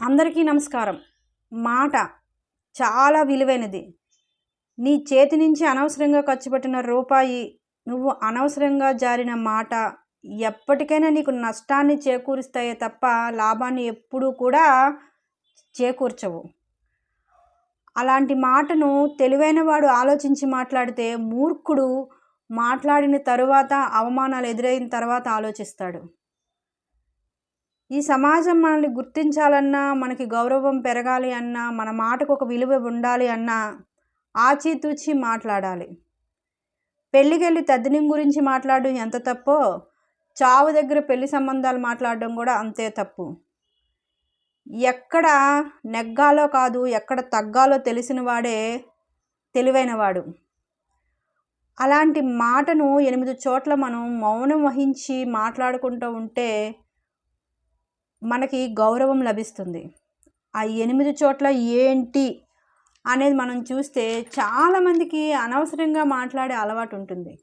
అందరికీ నమస్కారం. మాట చాలా విలువైనది. నీ చేతి నుంచి అనవసరంగా ఖర్చు పెట్టిన రూపాయి నువ్వు అనవసరంగా జారిన మాట ఎప్పటికైనా నీకు నష్టాన్ని చేకూరుస్తాయే తప్ప లాభాన్ని ఎప్పుడూ కూడా చేకూర్చవు. అలాంటి మాటను తెలివైన వాడు ఆలోచించి మాట్లాడితే మూర్ఖుడు మాట్లాడిన తరువాత అవమానాలు ఎదురైన తర్వాత ఆలోచిస్తాడు. ఈ సమాజం మనల్ని గుర్తించాలన్నా మనకి గౌరవం పెరగాలి అన్నా మన మాటకు ఒక విలువ ఉండాలి అన్నా ఆచితూచి మాట్లాడాలి. పెళ్ళికెళ్ళి తద్దినం గురించి మాట్లాడడం ఎంత తప్పో చావు దగ్గర పెళ్ళి సంబంధాలు మాట్లాడడం కూడా అంతే తప్పు. ఎక్కడ నెగ్గాలో కాదు ఎక్కడ తగ్గాలో తెలిసిన వాడే తెలివైనవాడు అలాంటి మాటను ఎనిమిది చోట్ల మనం మౌనం వహించి మాట్లాడుకుంటూ ఉంటే మనకి గౌరవం లభిస్తుంది. ఆ ఎనిమిది చోట్ల ఏంటి అనేది మనం చూస్తే చాలామందికి అనవసరంగా మాట్లాడే అలవాటు ఉంటుంది.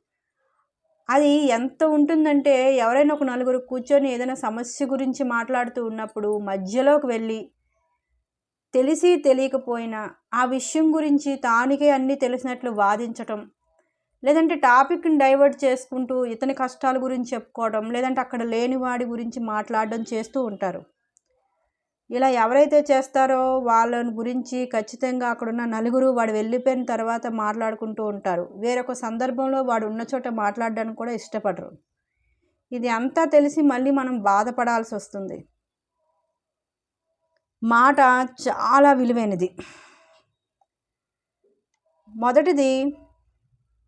అది ఎంత ఉంటుందంటే ఎవరైనా ఒక నలుగురు కూర్చొని ఏదైనా సమస్య గురించి మాట్లాడుతూ ఉన్నప్పుడు మధ్యలోకి వెళ్ళి తెలిసి తెలియకపోయినా ఆ విషయం గురించి తానికే అన్నీ తెలిసినట్లు వాదించటం లేదంటే టాపిక్ని డైవర్ట్ చేసుకుంటూ ఇతని కష్టాల గురించి చెప్పుకోవడం లేదంటే అక్కడ లేని వాడి గురించి మాట్లాడడం చేస్తూ ఉంటారు. ఇలా ఎవరైతే చేస్తారో వాళ్ళని గురించి ఖచ్చితంగా అక్కడున్న నలుగురు వాడు వెళ్ళిపోయిన తర్వాత మాట్లాడుకుంటూ ఉంటారు. వేరొక సందర్భంలో వాడు ఉన్న చోట మాట్లాడడానికి కూడా ఇష్టపడరు. ఇది అంతా తెలిసి మళ్ళీ మనం బాధపడాల్సి వస్తుంది. మాట చాలా విలువైనది. మొదటిది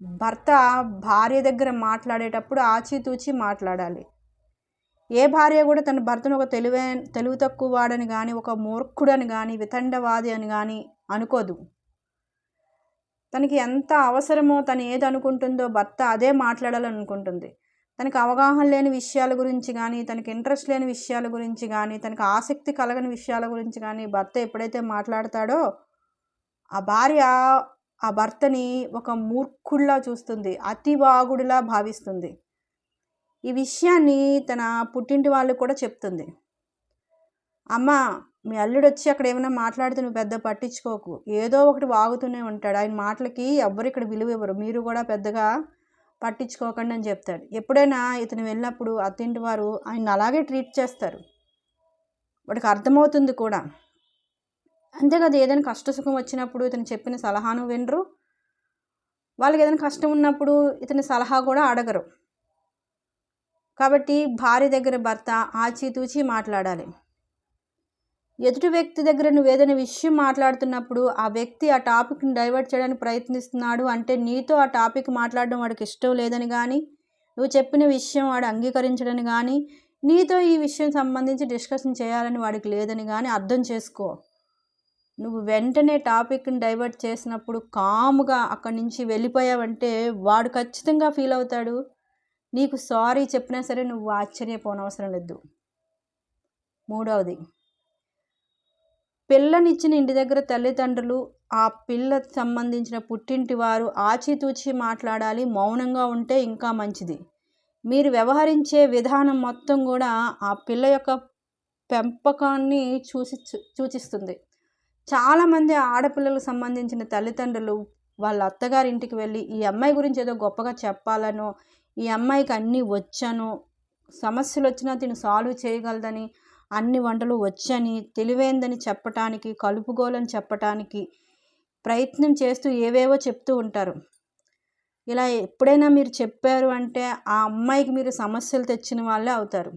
భర్త భార్య దగ్గర మాట్లాడేటప్పుడు ఆచితూచి మాట్లాడాలి. ఏ భార్య కూడా తన భర్తను ఒక తెలివే తెలివి తక్కువ వాడని కానీ ఒక మూర్ఖుడని కానీ వితండవాది అని కానీ అనుకోదు. తనకి ఎంత అవసరమో తను ఏది అనుకుంటుందో భర్త అదే మాట్లాడాలనుకుంటుంది. తనకు తనకి అవగాహన లేని విషయాల గురించి కానీ తనకి ఇంట్రెస్ట్ లేని విషయాల గురించి కానీ తనకు ఆసక్తి కలగని విషయాల గురించి కానీ భర్త ఎప్పుడైతే మాట్లాడతాడో ఆ భార్య ఆ భర్తని ఒక మూర్ఖుడిలా చూస్తుంది అతి బాగుడిలా భావిస్తుంది. ఈ విషయాన్ని తన పుట్టింటి వాళ్ళు కూడా చెప్తుంది. అమ్మ మీ అల్లుడు వచ్చి అక్కడ ఏమైనా మాట్లాడితే నువ్వు పెద్ద పట్టించుకోకు. ఏదో ఒకటి వాగుతూనే ఉంటాడు. ఆయన మాటలకి ఎవ్వరు ఇక్కడ విలువ ఇవ్వరు. మీరు కూడా పెద్దగా పట్టించుకోకండి అని చెప్తాడు. ఎప్పుడైనా ఇతను వెళ్ళినప్పుడు అత్తింటి వారు ఆయన అలాగే ట్రీట్ చేస్తారు. వాడికి అర్థమవుతుంది కూడా. అంతేకాదు ఏదైనా కష్ట సుఖం వచ్చినప్పుడు ఇతను చెప్పిన సలహాను వినరు. వాళ్ళకి ఏదైనా కష్టం ఉన్నప్పుడు ఇతని సలహా కూడా అడగరు. కాబట్టి భార్య దగ్గర భర్త ఆచితూచి మాట్లాడాలి. ఎదుటి వ్యక్తి దగ్గర నువ్వు ఏదైనా విషయం మాట్లాడుతున్నప్పుడు ఆ వ్యక్తి ఆ టాపిక్ని డైవర్ట్ చేయడానికి ప్రయత్నిస్తున్నాడు అంటే నీతో ఆ టాపిక్ మాట్లాడడం వాడికి ఇష్టం లేదని కానీ నువ్వు చెప్పిన విషయం వాడు అంగీకరించడని కానీ నీతో ఈ విషయం సంబంధించి డిస్కషన్ చేయాలని వాడికి లేదని కానీ అర్థం చేసుకో. నువ్వు వెంటనే టాపిక్ని డైవర్ట్ చేసినప్పుడు కాముగా అక్కడి నుంచి వెళ్ళిపోయావంటే వాడు ఖచ్చితంగా ఫీల్ అవుతాడు. నీకు సారీ చెప్పినా సరే నువ్వు ఆశ్చర్యపోనవసరం లేదు. మూడవది పిల్లనిచ్చిన ఇంటి దగ్గర తల్లిదండ్రులు ఆ పిల్ల సంబంధించిన పుట్టింటి వారు ఆచితూచి మాట్లాడాలి మౌనంగా ఉంటే ఇంకా మంచిది. మీరు వ్యవహరించే విధానం మొత్తం కూడా ఆ పిల్ల యొక్క పెంపకాన్ని చూసి సూచిస్తుంది చాలామంది ఆడపిల్లలకు సంబంధించిన తల్లిదండ్రులు వాళ్ళ అత్తగారి ఇంటికి వెళ్ళి ఈ అమ్మాయి గురించి ఏదో గొప్పగా చెప్పాలనో ఈ అమ్మాయికి అన్నీ వచ్చాను సమస్యలు వచ్చినా తిను సాల్వ్ చేయగలదని అన్ని వంటలు వచ్చని తెలివైందని చెప్పటానికి కలుపుగోలని చెప్పటానికి ప్రయత్నం చేస్తూ ఏవేవో చెప్తూ ఉంటారు. ఇలా ఎప్పుడైనా మీరు చెప్పారు అంటే ఆ అమ్మాయికి మీరు సమస్యలు తెచ్చిన వాళ్ళే అవుతారు.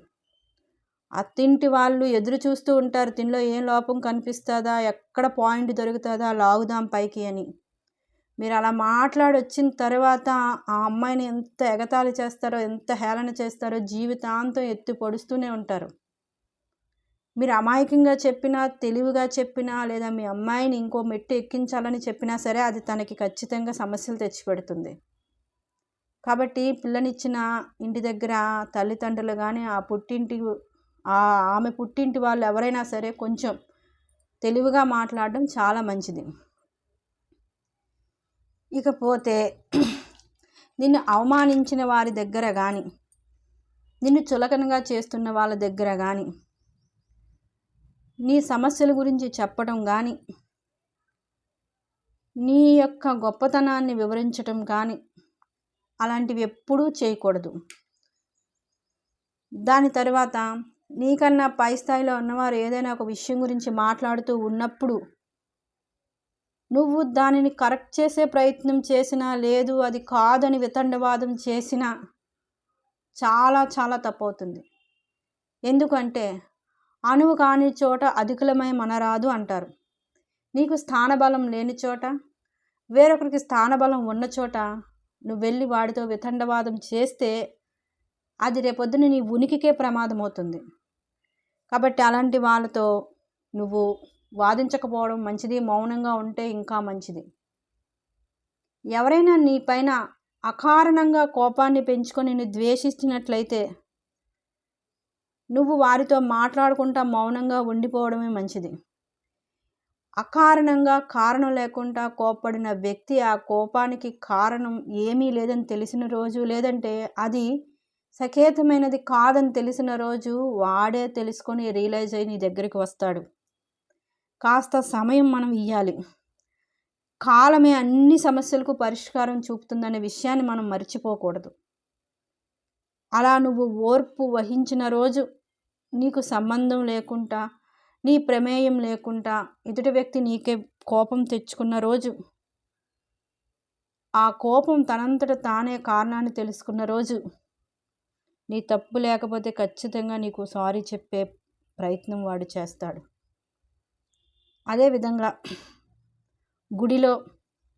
అత్తింటి వాళ్ళు ఎదురు చూస్తూ ఉంటారు దీనిలో ఏం లోపం కనిపిస్తుందా? ఎక్కడ పాయింట్ దొరుకుతుందా? లాగుదాం పైకి అని. మీరు అలా మాట్లాడి వచ్చిన తర్వాత ఆ అమ్మాయిని ఎంత ఎగతాళి చేస్తారో ఎంత హేళన చేస్తారో జీవితాంతం ఎత్తి పొడుస్తూనే ఉంటారు. మీరు అమాయకంగా చెప్పినా తెలివిగా చెప్పినా లేదా మీ అమ్మాయిని ఇంకో మెట్టు ఎక్కించాలని చెప్పినా సరే అది తనకి ఖచ్చితంగా సమస్యలు తెచ్చిపెడుతుంది. కాబట్టి పిల్లనిచ్చిన ఇంటి దగ్గర తల్లిదండ్రులు కానీ ఆ పుట్టింటి ఆమె పుట్టింటి వాళ్ళు ఎవరైనా సరే కొంచెం తెలివిగా మాట్లాడడం చాలా మంచిది. ఇకపోతే నిన్ను అవమానించిన వారి దగ్గర కానీ నిన్ను చులకనగా చేస్తున్న వాళ్ళ దగ్గర కానీ నీ సమస్యల గురించి చెప్పడం కానీ నీ యొక్క గొప్పతనాన్ని వివరించటం కానీ అలాంటివి ఎప్పుడూ చేయకూడదు. దాని తర్వాత నీకన్నా పై స్థాయిలో ఉన్నవారు ఏదైనా ఒక విషయం గురించి మాట్లాడుతూ ఉన్నప్పుడు నువ్వు దానిని కరెక్ట్ చేసే ప్రయత్నం చేసినా లేదు అది కాదని వితండవాదం చేసినా చాలా చాలా తప్పవుతుంది. ఎందుకంటే అణువు కాని చోట అధికులమై మనరాదు అంటారు. నీకు స్థానబలం లేని చోట వేరొకరికి స్థానబలం ఉన్న చోట నువ్వు వెళ్ళి వాడితో వితండవాదం చేస్తే అది రేపొద్దున నీ ఉనికికే ప్రమాదం అవుతుంది కాబట్టి అలాంటి వాళ్ళతో నువ్వు వాదించకపోవడం మంచిది మౌనంగా ఉంటే ఇంకా మంచిది. ఎవరైనా నీ పైన అకారణంగా కోపాన్ని పెంచుకొని నిన్ను ద్వేషిస్తున్నట్లయితే నువ్వు వారితో మాట్లాడుకుంటా మౌనంగా ఉండిపోవడమే మంచిది. అకారణంగా కారణం లేకుండా కోప్పడిన వ్యక్తి ఆ కోపానికి కారణం ఏమీ లేదని తెలిసిన రోజు లేదంటే అది సకేతమైనది కాదని తెలిసిన రోజు వాడే తెలుసుకొని రియలైజ్ అయ్యి నీ దగ్గరికి వస్తాడు. కాస్త సమయం మనం ఇవ్వాలి కాలమే అన్ని సమస్యలకు పరిష్కారం చూపుతుందనే విషయాన్ని మనం మర్చిపోకూడదు. అలా నువ్వు ఓర్పు వహించిన రోజు నీకు సంబంధం లేకుండా నీ ప్రమేయం లేకుండా ఎదుటి వ్యక్తి నీకే కోపం తెచ్చుకున్న రోజు ఆ కోపం తనంతట తానే కారణాన్ని తెలుసుకున్న రోజు నీ తప్పు లేకపోతే ఖచ్చితంగా నీకు సారీ చెప్పే ప్రయత్నం వాడు చేస్తాడు. అదేవిధంగా గుడిలో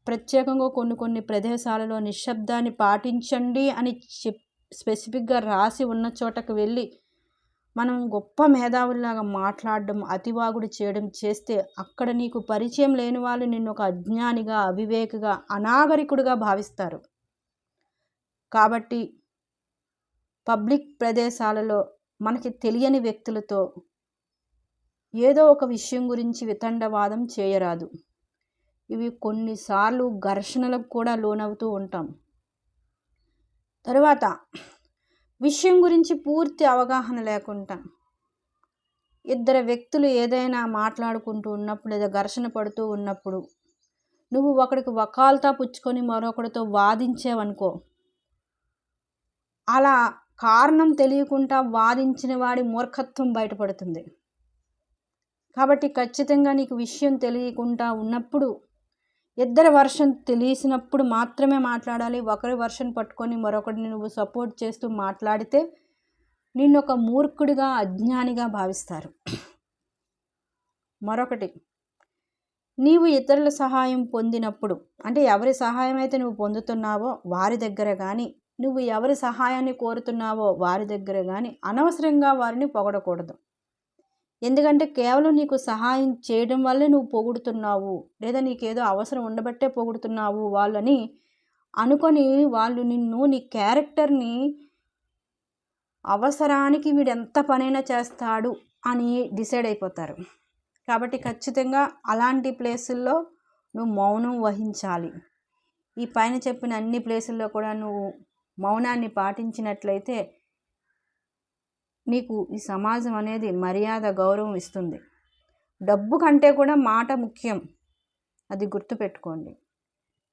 ప్రత్యేకంగా కొన్ని కొన్ని ప్రదేశాలలో నిశ్శబ్దాన్ని పాటించండి అని చెప్ స్పెసిఫిక్గా రాసి ఉన్న చోటకు వెళ్ళి మనం గొప్ప మేధావుల్లాగా మాట్లాడడం అతివాగుడు చేయడం చేస్తే అక్కడ నీకు పరిచయం లేని వాళ్ళు నిన్ను ఒక అజ్ఞానిగా అవివేకగా అనాగరికుడిగా భావిస్తారు. కాబట్టి పబ్లిక్ ప్రదేశాలలో మనకి తెలియని వ్యక్తులతో ఏదో ఒక విషయం గురించి వితండవాదం చేయరాదు. ఇవి కొన్నిసార్లు ఘర్షణలకు కూడా లోనవుతూ ఉంటాం. తరువాత విషయం గురించి పూర్తి అవగాహన లేకుండా ఇద్దరు వ్యక్తులు ఏదైనా మాట్లాడుకుంటూ ఉన్నప్పుడు లేదా ఘర్షణ పడుతూ ఉన్నప్పుడు నువ్వు ఒకడికి వకాల్తా పుచ్చుకొని మరొకడితో వాదించేవనుకో. అలా కారణం తెలియకుండా వాదించిన వాడి మూర్ఖత్వం బయటపడుతుంది. కాబట్టి ఖచ్చితంగా నీకు విషయం తెలియకుండా ఉన్నప్పుడు ఇద్దరి వర్షన్ తెలిసినప్పుడు మాత్రమే మాట్లాడాలి. ఒకరి వర్షన్ పట్టుకొని మరొకరిని నువ్వు సపోర్ట్ చేస్తూ మాట్లాడితే నిన్ను ఒక మూర్ఖుడిగా అజ్ఞానిగా భావిస్తారు. మరొకటి నీవు ఇతరుల సహాయం పొందినప్పుడు అంటే ఎవరి సహాయం అయితే నువ్వు పొందుతున్నావో వారి దగ్గర కానీ నువ్వు ఎవరి సహాయాన్ని కోరుతున్నావో వారి దగ్గర కానీ అనవసరంగా వారిని పొగడకూడదు. ఎందుకంటే కేవలం నీకు సహాయం చేయడం వల్లే నువ్వు పొగుడుతున్నావు లేదా నీకేదో అవసరం ఉండబట్టే పొగుడుతున్నావు వాళ్ళని అనుకొని వాళ్ళు నిన్ను నీ క్యారెక్టర్ని అవసరానికి వీడు ఎంత పనైనా చేస్తాడు అని డిసైడ్ అయిపోతారు. కాబట్టి ఖచ్చితంగా అలాంటి ప్లేసుల్లో నువ్వు మౌనం వహించాలి. ఈ పైన చెప్పిన అన్ని ప్లేసుల్లో కూడా నువ్వు మౌనాన్ని పాటించినట్లయితే నీకు ఈ సమాజం అనేది మర్యాద గౌరవం ఇస్తుంది. డబ్బు కంటే కూడా మాట ముఖ్యం. అది గుర్తుపెట్టుకోండి.